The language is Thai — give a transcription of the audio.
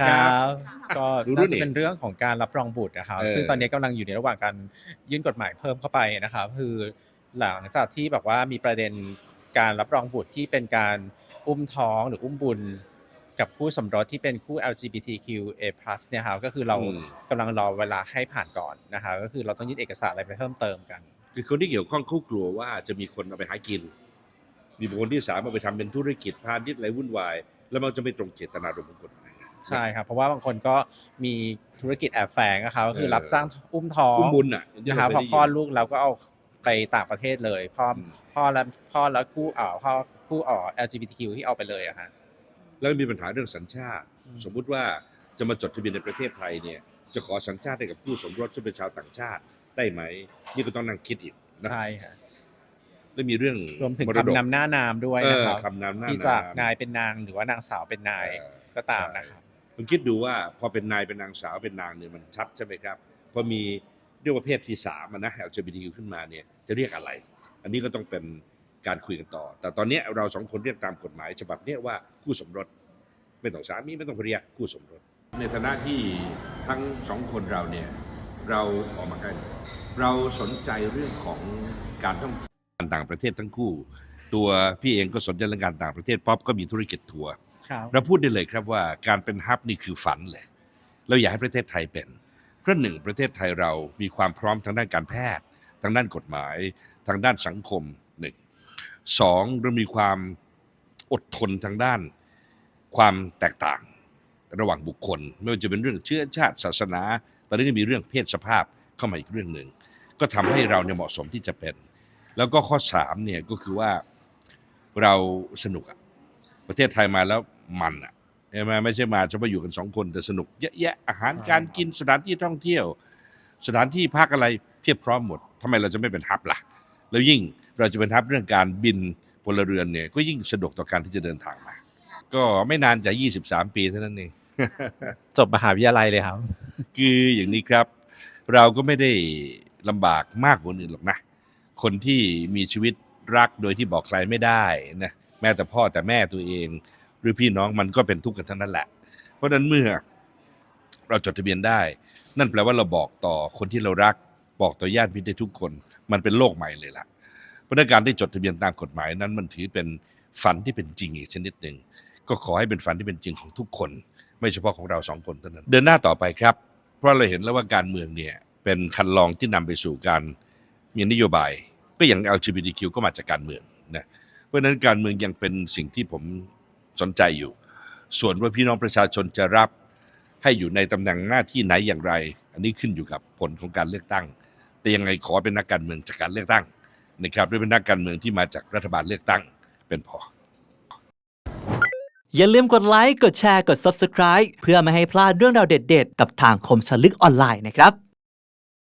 ครัครับ ก็ดูด้วยน่าจะนี่เป็นเรื่องของการรับรองบุตรนะครับเออซึ่งตอนนี้กำลังอยู่ในระหว่างการยื่นกฎหมายเพิ่มเข้าไปนะครับ คือหลังจากที่แบบว่ามีประเด็นการรับรองบุตรที่เป็นการอุ้มท้องหรืออุ้มบุญกับคู่สมรสที่เป็นคู่ LGBTQA+ เนี่ยครับก็คือเราอืมกำลังรอเวลาให้ผ่านก่อนนะครับก็คือเราต้องยื่นเอกสารอะไรไปเพิ่มเติมกัน คือคนที่เกี่ยวข้องเขากลัวว่าจะมีคนเอาไปหากิน มีบุคคลที่สามเอาไปทำเป็นธุรกิจพาณิชย์อะไรวุ่นวาย แล้วมันจะไม่ตรงเจตนารมณ์ของกฎหมาย ใช่ครับ เพราะว่าบางคนก็มีธุรกิจแอบแฝงนะครับก็คือเออรับจ้างอุ้มท้องอุ้มบุญอะนะครับพอคลอดลูกเราก็เอาไปต่างประเทศเลยพ่ออืมพ่อและพ่อและคู่อ่าพ่อคู่อ่อ LGBTQ ที่เอาไปเลยอะฮะแล้วมีปัญหาเรื่องสัญชาติอืมสมมุติว่าจะมาจดทะเบียนในประเทศไทยเนี่ยจะขอสัญชาติให้กับผู้สมรสที่เป็นชาวต่างชาติได้ไหม นี่ก็ต้องนั่งคิดอีกนะใช่ฮะแล้วมีเรื่องรวมถึงมรดกคำนำหน้านามด้วยเอนะอครับคำนำหน้าที่จากนนายเป็นนางหรือว่านางสาวเป็นนายเออก็ตามนะครับ คุณคิดดูว่าพอเป็นนายเป็นนางสาวเป็นนางเนี่ยมันชัดใช่ไหมครับพอมีเรียกว่าเพศที่สามนะ LGBTQ ขึ้นมาเนี่ยจะเรียกอะไร อันนี้ก็ต้องเป็นการคุยกันต่อ แต่ตอนนี้เราสองคนเรียกตามกฎหมาย ฉบับนี้ว่าคู่สมรสไม่ต้องสามีไม่ต้องภรรยาคู่สมรส ในฐานะที่ทั้งสองคนเราเนี่ยเราออกมากันเราสนใจเรื่องของการท่องการต่างประเทศทั้งคู่ ตัวพี่เองก็สนใจเรื่องการต่างประเทศป๊อปก็มีธุรกิจทัวร์ เราพูดได้เลยครับว่าการเป็นฮับนี่คือฝันเลยเราอยากให้ประเทศไทยเป็นเพราะหนึ่งประเทศไทยเรามีความพร้อมทางด้านการแพทย์ ทางด้านกฎหมาย ทางด้านสังคมหนึ่งสองเรามีความอดทนทางด้านความแตกต่างระหว่างบุคคล ไม่ว่าจะเป็นเรื่องเชื้อชาติศาสนา ตอนนี้ก็มีเรื่องเพศสภาพเข้ามาอีกเรื่องหนึ่งก็ทำให้เราเนี่ยเหมาะสมที่จะเป็น แล้วก็ข้อสามเนี่ยก็คือว่าเราสนุกอะ ประเทศไทยมาแล้วมันอะใช่ไหมไม่ใช่มาเฉพาะอยู่กันสองคนแต่สนุกเยอะแยะอาหารใช่การกินสถานที่ท่องเที่ยว สถานที่พักอะไรเพียบพร้อมหมดทำไมเราจะไม่เป็นฮับล่ะ แล้วยิ่งเราจะเป็นฮับเรื่องการบินพลเรือนเนี่ยก็ยิ่งสะดวกต่อการที่จะเดินทางมา ก็ไม่นานจาก23 ปีเท่านั้นเองจบมหาวิทยาลัยเลยครับ คืออย่างนี้ครับ เราก็ไม่ได้ลำบากมากกว่าคนอื่นหรอกนะ คนที่มีชีวิตรักโดยที่บอกใครไม่ได้นะ แม้แต่พ่อแต่แม่ตัวเอง หรือพี่น้องมันก็เป็นทุกข์กันทั้งนั้นแหละ เพราะนั้นเมื่อเราจดทะเบียนได้ นั่นแปลว่าเราบอกต่อคนที่เรารัก บอกต่อญาติมิตรได้ทุกคน มันเป็นโลกใหม่เลยล่ะเพราะนั้นการได้จดทะเบียนตามกฎหมายนั้นมันถือเป็นฝันที่เป็นจริงอีกชนิดหนึ่งก็ขอให้เป็นฝันที่เป็นจริงของทุกคน ไม่เฉพาะของเราสองคนเท่านั้น เดินหน้าต่อไปครับ เพราะเราเห็นแล้วว่าการเมืองเนี่ยเป็นคันลองที่นำไปสู่การมีนโยบาย ก็อย่าง LGBTQ ก็มาจากการเมืองนะ ราะนั้นการเมืองยังเป็นสิ่งที่ผมสนใจอยู่ ส่วนว่าพี่น้องประชาชนจะรับให้อยู่ในตำแหน่งหน้าที่ไหนอย่างไร อันนี้ขึ้นอยู่กับผลของการเลือกตั้ง แต่ยังไงขอเป็นนักการเมืองจากการเลือกตั้งนะครับด้วยเป็นนักการเมืองที่มาจากรัฐบาลเลือกตั้งเป็นพอ อย่าลืมกดไลค์ กดแชร์ กด Subscribe เพื่อไม่ให้พลาดเรื่องราวเด็ด ๆ กับทางคมสลึกออนไลน์นะครับ